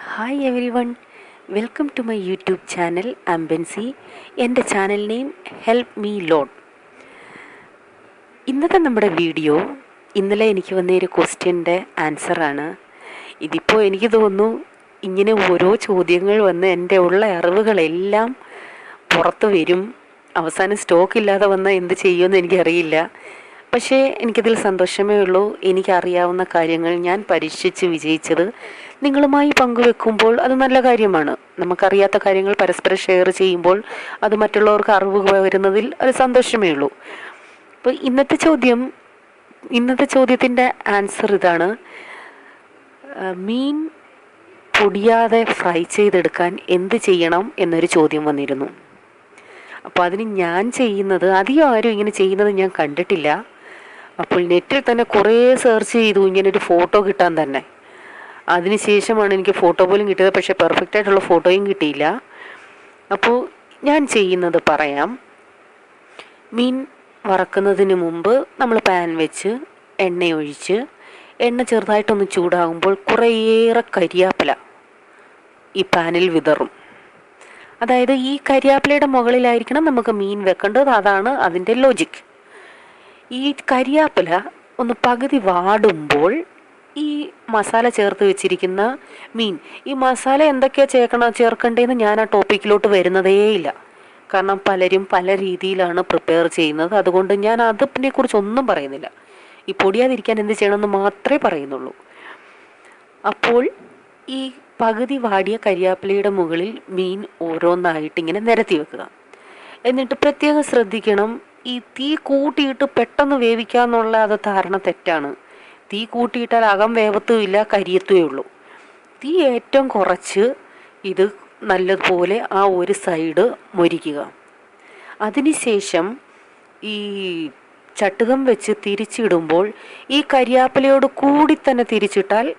Hi everyone welcome to my YouTube channel ആംബൻസി എന്റെ channel name help me lord ഇന്നത്തെ നമ്മുടെ video ഇന്നലെ എനിക്ക് വന്ന ഒരു ക്വസ്റ്റ്യന്റെ ആൻസറാണ് ഇതിപ്പോൾ എനിക്ക് തോന്നുന്നു ഇങ്ങനെ ഓരോ ചോദ്യങ്ങൾ വന്ന് എന്റെ ഉള്ള അറിവുകളെല്ലാം പുറത്തു വരും. അവസാനം സ്റ്റോക്ക് ഇല്ലാതെ വന്നാൽ എന്ത് ചെയ്യുമെന്ന് എനിക്കറിയില്ല. പക്ഷേ എനിക്കതിൽ സന്തോഷമേ ഉള്ളൂ. എനിക്കറിയാവുന്ന കാര്യങ്ങൾ ഞാൻ പരീക്ഷിച്ച് വിജയിച്ചത് നിങ്ങളുമായി പങ്കുവെക്കുമ്പോൾ അത് നല്ല കാര്യമാണ്. നമുക്കറിയാത്ത കാര്യങ്ങൾ പരസ്പരം ഷെയർ ചെയ്യുമ്പോൾ അത് മറ്റുള്ളവർക്ക് അറിവ് വരുന്നതിൽ ഒരു സന്തോഷമേ ഉള്ളൂ. അപ്പോൾ ഇന്നത്തെ ചോദ്യം ഇന്നത്തെ ചോദ്യത്തിന്റെ ആൻസർ ഇതാണ്. മീൻ പൊടിയാതെ ഫ്രൈ ചെയ്തെടുക്കാൻ എന്ത് ചെയ്യണം എന്നൊരു ചോദ്യം വന്നിരുന്നു. അപ്പോൾ അതിന് ഞാൻ ചെയ്യുന്നത് അധികം ആരും ഇങ്ങനെ ചെയ്യുന്നത് ഞാൻ കണ്ടിട്ടില്ല. അപ്പോൾ നെറ്റിൽ തന്നെ കുറേ സെർച്ച് ചെയ്തു ഇങ്ങനെ ഒരു ഫോട്ടോ കിട്ടാൻ തന്നെ. അതിനുശേഷമാണ് എനിക്ക് ഫോട്ടോ പോലും കിട്ടിയത്. പക്ഷേ പെർഫെക്റ്റ് ആയിട്ടുള്ള ഫോട്ടോയും കിട്ടിയില്ല. അപ്പോൾ ഞാൻ ചെയ്യുന്നത് പറയാം. മീൻ വറക്കുന്നതിന് മുമ്പ് നമ്മൾ പാൻ വെച്ച് എണ്ണയൊഴിച്ച് എണ്ണ ചെറുതായിട്ടൊന്ന് ചൂടാകുമ്പോൾ കുറേയേറെ കരിയാപ്പില ഈ പാനിൽ വിതറും. അതായത് ഈ കരിയാപ്പിലയുടെ മുകളിലായിരിക്കണം നമുക്ക് മീൻ വെക്കേണ്ടത്. അതാണ് അതിന്റെ ലോജിക് ഈ കരിയാപ്പില ഒന്ന് പകുതി വാടുമ്പോൾ ഈ മസാല ചേർത്ത് വെച്ചിരിക്കുന്ന മീൻ ഈ മസാല എന്തൊക്കെയാണ് ചേർക്കണം ചേർക്കേണ്ടതെന്ന് ഞാൻ ആ ടോപ്പിക്കിലോട്ട് വരുന്നതേയില്ല കാരണം പലരും പല രീതിയിലാണ് പ്രിപ്പയർ ചെയ്യുന്നത്. അതുകൊണ്ട് ഞാൻ അതിനെ കുറിച്ച് ഒന്നും പറയുന്നില്ല. ഈ പൊടിയാതിരിക്കാൻ എന്ത് ചെയ്യണമെന്ന് മാത്രമേ പറയുന്നുള്ളൂ. അപ്പോൾ ഈ പകുതി വാടിയ കരിയാപ്പിലയുടെ മുകളിൽ മീൻ ഓരോന്നായിട്ട് ഇങ്ങനെ നിരത്തി വെക്കുക. എന്നിട്ട് പ്രത്യേകം ശ്രദ്ധിക്കണം ഈ തീ കൂട്ടിയിട്ട് പെട്ടെന്ന് വേവിക്കുക എന്നുള്ള അത് ധാരണ തെറ്റാണ്. തീ കൂട്ടിയിട്ടാൽ അകം വേവത്തുമില്ല കരിയത്തുമേ ഉള്ളൂ. തീ ഏറ്റവും കുറച്ച് ഇത് നല്ലതുപോലെ ആ ഒരു സൈഡ് മൊരിക്കുക. അതിനുശേഷം ഈ ചട്ടുകം വെച്ച് തിരിച്ചിടുമ്പോൾ ഈ കരിയാപ്പിലയോട് കൂടി തന്നെ തിരിച്ചിട്ടാൽ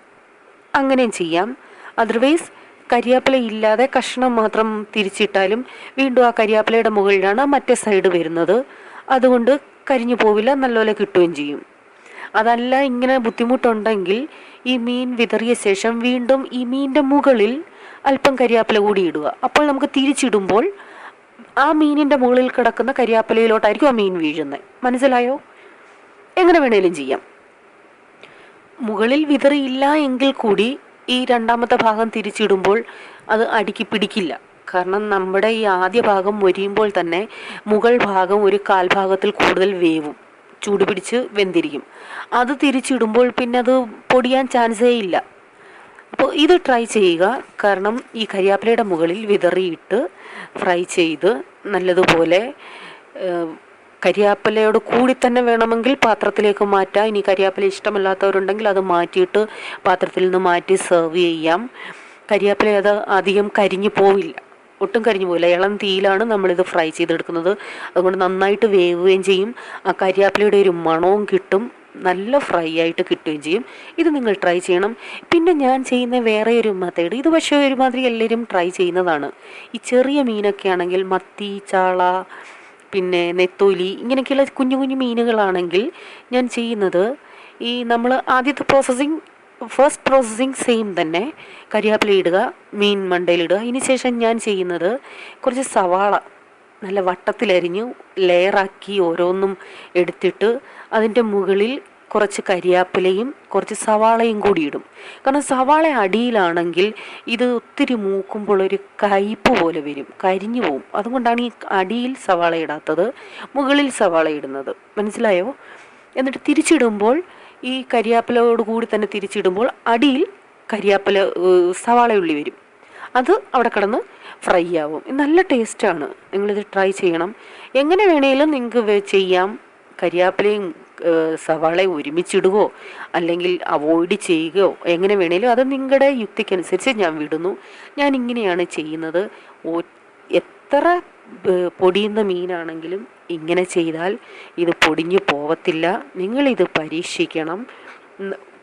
അങ്ങനെയും ചെയ്യാം. അതർവൈസ് കരിയാപ്പില ഇല്ലാതെ കഷ്ണം മാത്രം തിരിച്ചിട്ടാലും വീണ്ടും ആ കരിയാപ്പിലയുടെ മുകളിലാണ് മറ്റേ സൈഡ് വരുന്നത്. അതുകൊണ്ട് കരിഞ്ഞു പോവില്ല നല്ലപോലെ കിട്ടുകയും ചെയ്യും. അതല്ല ഇങ്ങനെ ബുദ്ധിമുട്ടുണ്ടെങ്കിൽ ഈ മീൻ വിതറിയ ശേഷം വീണ്ടും ഈ മീനിന്റെ മുകളിൽ അല്പം കരിയാപ്പില കൂടി ഇടുക. അപ്പോൾ നമുക്ക് തിരിച്ചിടുമ്പോൾ ആ മീനിന്റെ മുകളിൽ കിടക്കുന്ന കരിയാപ്പിലയിലോട്ടായിരിക്കും ആ മീൻ വീഴുന്നത്. മനസ്സിലായോ? എങ്ങനെ വേണേലും ചെയ്യാം. മുകളിൽ വിതറിയില്ല എങ്കിൽ കൂടി ഈ രണ്ടാമത്തെ ഭാഗം തിരിച്ചിടുമ്പോൾ അത് അടുക്കി പിടിക്കില്ല. കാരണം നമ്മുടെ ഈ ആദ്യ ഭാഗം മൊരിയുമ്പോൾ തന്നെ മുകൾ ഭാഗം ഒരു കാൽഭാഗത്തിൽ കൂടുതൽ വേവും. ചൂട് പിടിച്ച് വെന്തിരിക്കും. അത് തിരിച്ചിടുമ്പോൾ പിന്നെ അത് പൊടിയാൻ ചാൻസേ ഇല്ല. അപ്പോൾ ഇത് ട്രൈ ചെയ്യുക. കാരണം ഈ കരിയാപ്പിലയുടെ മുകളിൽ വിതറിയിട്ട് ഫ്രൈ ചെയ്ത് നല്ലതുപോലെ കരിയാപ്പിലയോട് കൂടി തന്നെ വേണമെങ്കിൽ പാത്രത്തിലേക്ക് മാറ്റാം. ഇനി കരിയാപ്പില ഇഷ്ടമല്ലാത്തവരുണ്ടെങ്കിൽ അത് മാറ്റിയിട്ട് പാത്രത്തിൽ നിന്ന് മാറ്റി സെർവ് ചെയ്യാം. കരിയാപ്പില അത് അധികം കരിഞ്ഞു പോവില്ല. ഒട്ടും കരിഞ്ഞു പോവില്ല. ഇളം തീയിലാണ് നമ്മളിത് ഫ്രൈ ചെയ്തെടുക്കുന്നത്. അതുകൊണ്ട് നന്നായിട്ട് വേവുകയും ചെയ്യും. ആ കരിയാപ്പിലയുടെ ഒരു മണവും കിട്ടും. നല്ല ഫ്രൈ ആയിട്ട് കിട്ടുകയും ചെയ്യും. ഇത് നിങ്ങൾ ട്രൈ ചെയ്യണം. പിന്നെ ഞാൻ ചെയ്യുന്ന വേറെ ഒരു മെത്തേഡ് ഇത് പക്ഷേ ഒരുമാതിരി എല്ലാവരും ട്രൈ ചെയ്യുന്നതാണ്. ഈ ചെറിയ മീനൊക്കെ ആണെങ്കിൽ മത്തി ചാള പിന്നെ നെത്തോലി ഇങ്ങനെയൊക്കെയുള്ള കുഞ്ഞു കുഞ്ഞു മീനുകളാണെങ്കിൽ ഞാൻ ചെയ്യുന്നത് ഈ നമ്മൾ ആദ്യത്തെ പ്രോസസ്സിങ് ഫസ്റ്റ് പ്രോസസ്സിങ് സെയിം തന്നെ. കരിയാപ്പില ഇടുക മീൻ മണ്ടയിലിടുക അതിന് ശേഷം ഞാൻ ചെയ്യുന്നത് കുറച്ച് സവാള നല്ല വട്ടത്തിലരിഞ്ഞു ലെയറാക്കി ഓരോന്നും എടുത്തിട്ട് അതിന്റെ മുകളിൽ കുറച്ച് കരിയാപ്പിലയും കുറച്ച് സവാളയും കൂടി ഇടും. കാരണം സവാള അടിയിലാണെങ്കിൽ ഇത് ഒത്തിരി മൂക്കുമ്പോൾ ഒരു കയ്പ്പ് പോലെ വരും കരിഞ്ഞു പോവും. അതുകൊണ്ടാണ് ഈ അടിയിൽ സവാള ഇടാത്തത് മുകളിൽ സവാള ഇടുന്നത്. മനസ്സിലായോ? എന്നിട്ട് തിരിച്ചിടുമ്പോൾ ഈ കരിയാപ്പിലയോട് കൂടി തന്നെ തിരിച്ചിടുമ്പോൾ അടിയിൽ കരിയാപ്പില സവാള ഉള്ളി വരും. അത് അവിടെ കിടന്ന് ഫ്രൈ ആവും. നല്ല ടേസ്റ്റാണ്. നിങ്ങളിത് ട്രൈ ചെയ്യണം. എങ്ങനെ വേണേലും നിങ്ങൾക്ക് ചെയ്യാം. കരിയാപ്പിലയും സവാളയും ഒരുമിച്ചിടുകയോ അല്ലെങ്കിൽ അവോയ്ഡ് ചെയ്യുകയോ എങ്ങനെ വേണേലും അത് നിങ്ങളുടെ യുക്തിക്കനുസരിച്ച് ഞാൻ വിടുന്നു. ഞാൻ ഇങ്ങനെയാണ് ചെയ്യുന്നത് എത്ര പൊടിയുന്ന മീനാണെങ്കിലും ഇങ്ങനെ ചെയ്താൽ ഇത് പൊടിഞ്ഞു പോവത്തില്ല. നിങ്ങളിത് പരീക്ഷിക്കണം.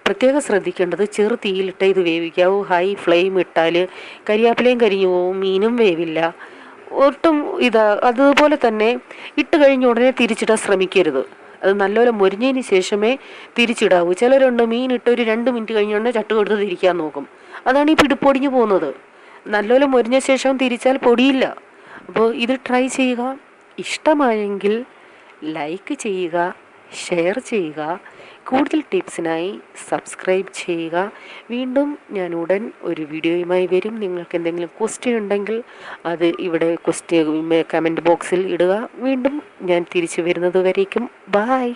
പ്രത്യേകം ശ്രദ്ധിക്കേണ്ടത് ചെറു തീയിലിട്ട് ഇത് വേവിക്കാവൂ. ഹൈ ഫ്ലെയിം ഇട്ടാൽ കരിയാപ്പിലയും കരിഞ്ഞു പോവും മീനും വേവില്ല. ഒട്ടും ഇതാ അതുപോലെ തന്നെ ഇട്ട് കഴിഞ്ഞ ഉടനെ തിരിച്ചിടാൻ ശ്രമിക്കരുത്. അത് നല്ലപോലെ മുരിഞ്ഞതിന് ശേഷമേ തിരിച്ചിടാവൂ. ചിലരുണ്ട് മീൻ ഇട്ട് ഒരു രണ്ട് മിനിറ്റ് കഴിഞ്ഞ ഉടനെ ചട്ട് കൊടുത്ത് തിരിക്കാൻ നോക്കും. അതാണ് ഈ പിടിപ്പൊടിഞ്ഞു പോകുന്നത്. നല്ലപോലെ മുരിഞ്ഞ ശേഷം തിരിച്ചാൽ പൊടിയില്ല. അപ്പോൾ ഇത് ട്രൈ ചെയ്യുക. ഇഷ്ടമായെങ്കിൽ ലൈക്ക് ചെയ്യുക. ഷെയർ ചെയ്യുക. കൂടുതൽ ടിപ്സിനായി സബ്സ്ക്രൈബ് ചെയ്യുക. വീണ്ടും ഞാൻ ഉടൻ ഒരു വീഡിയോയുമായി വരും. നിങ്ങൾക്ക് എന്തെങ്കിലും ക്വസ്റ്റ്യൻ ഉണ്ടെങ്കിൽ അത് ഇവിടെ ക്വസ്റ്റ്യൻ കമന്റ് ബോക്സിൽ ഇടുക. വീണ്ടും ഞാൻ തിരിച്ചു വരുന്നത് വരേക്കും. ബായ്